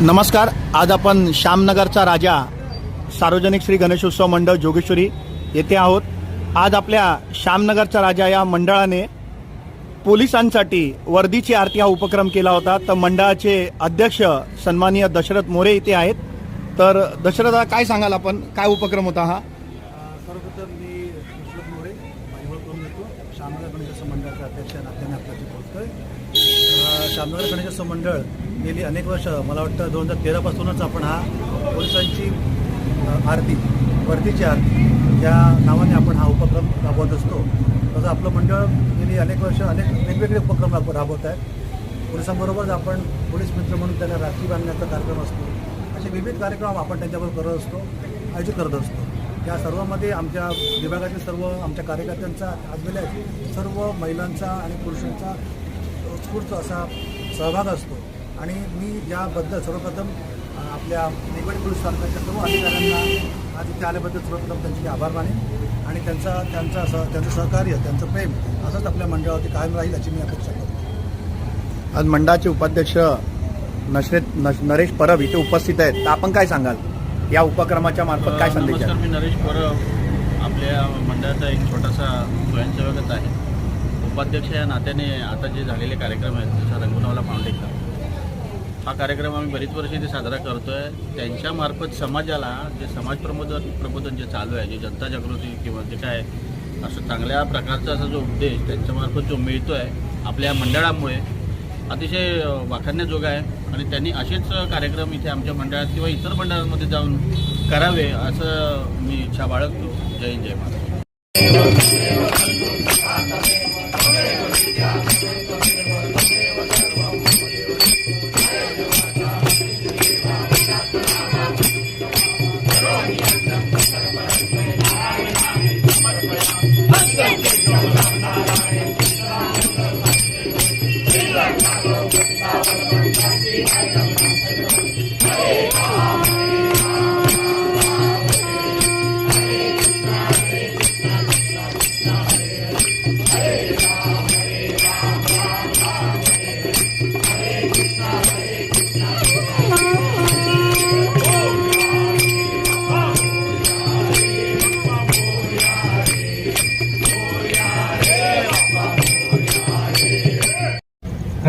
नमस्कार आज आपण श्यामनगरचा राजा सार्वजनिक श्री गणेशोत्सव मंडळ जोगेश्वरी येथे आहोत. आज आपल्या श्यामनगरचा राजा या मंडळाने पोलिसांसाठी वर्दीची आरती हा उपक्रम केला होता. तर मंडळाचे अध्यक्ष सन्माननीय दशरथ मोरे इथे आहेत. तर दशरथ काय सांगाल आपण? काय उपक्रम होता हा? सर्वप्रथम मी विश्वनाथ मोरे माहिवळ करून घेतो श्यामनगर गणेश मंडळाचा अध्यक्ष नात्याने आपल्याशी बोलतोय. श्यामनगर गणेश मंडळ गेली अनेक वर्ष मला वाटतं दोन हजार तेरापासूनच आपण हा पोलिसांची आरती वर्दीची आरती या नावाने आपण हा उपक्रम राबवत असतो. तसं आपलं मंडळ गेली अनेक वर्ष अनेक वेगवेगळे उपक्रम राब राबवत आहेत. पोलिसांबरोबरच आपण पोलीस मित्र म्हणून त्यांना राखी बांधण्याचा कार्यक्रम असतो. असे विविध कार्यक्रम आपण त्यांच्याबरोबर करत असतो आयोजित करत असतो. या सर्वामध्ये आमच्या विभागातील सर्व आमच्या कार्यकर्त्यांचा आजलेल्या सर्व महिलांचा आणि पुरुषांचा उत्स्फूर्त असा सहभाग असतो. आणि मी याबद्दल सर्वप्रथम आपल्या निवड पुरुष स्थानकाच्या सर्व अधिकाऱ्यांना आज इथे आल्याबद्दल सर्वप्रथम त्यांचे आभार मानेन आणि त्यांचा त्यांचा सह त्यांचं सहकार्य त्यांचं प्रेम असंच आपल्या मंडळावरती कायम राहील याची मी अपेक्षा करतो. आज मंडळाचे उपाध्यक्ष नशरेत नश नरेश परब इथे उपस्थित आहेत. तर आपण काय सांगाल? या उपक्रमाच्या मार्फत काय संदेश नमस्कार मी नरेश परब. आपल्या मंडळाचा एक छोटासा स्वयंसेवकच आहे. उपाध्यक्ष या नात्याने आता जे झालेले कार्यक्रम आहेत जसं रंगुनावला फाउंडेशन हा कार्यक्रम आम्ही बरीच वर्ष इथे साजरा करतो आहे त्यांच्यामार्फत समाजाला जे समाज प्रबोधन प्रबोधन जे चालू आहे जे जनता जागृती किंवा जे काय असं चांगल्या प्रकारचा असा जो उपदेश त्यांच्यामार्फत जो मिळतो आहे आपल्या मंडळामुळे अतिशय वाखाण्याजोगा आहे. आणि त्यांनी असेच कार्यक्रम इथे आमच्या मंडळात किंवा इतर मंडळांमध्ये जाऊन करावे असं मी इच्छा बाळगतो. जय हिंद जय महाराज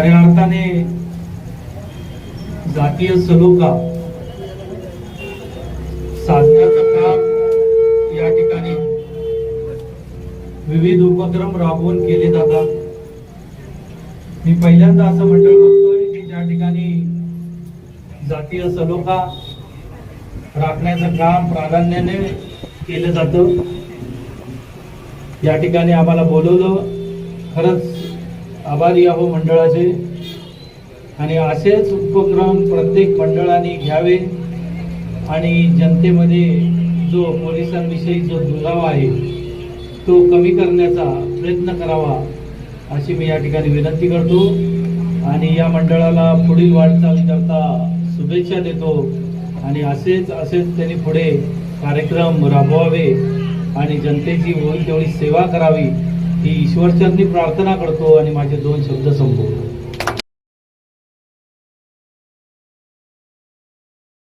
खऱ्या अर्थाने जातीय सलोखा साधण्याचं काम या ठिकाणी विविध उपक्रम राबवून केले जातात. मी पहिल्यांदा असं म्हटलं बघतोय की ज्या ठिकाणी जातीय सलोखा राखण्याचं काम प्राधान्याने केलं जातं या ठिकाणी आम्हाला बोलवलं. खरंच आभारी आहो मंडळाचे. आणि असेच उपक्रम प्रत्येक मंडळाने घ्यावे आणि जनतेमध्ये जो पोलिसांविषयी जो दुरावा आहे तो कमी करण्याचा प्रयत्न करावा अशी मी या ठिकाणी विनंती करतो. आणि या मंडळाला पुढील वाटचाल करता शुभेच्छा देतो. आणि असेच असेच त्यांनी पुढे कार्यक्रम राबवावे आणि जनतेची होईल तेवढी सेवा करावी. ही ईश्वरचरणी प्रार्थना करतो आणि माझे दोन शब्द संपवतो.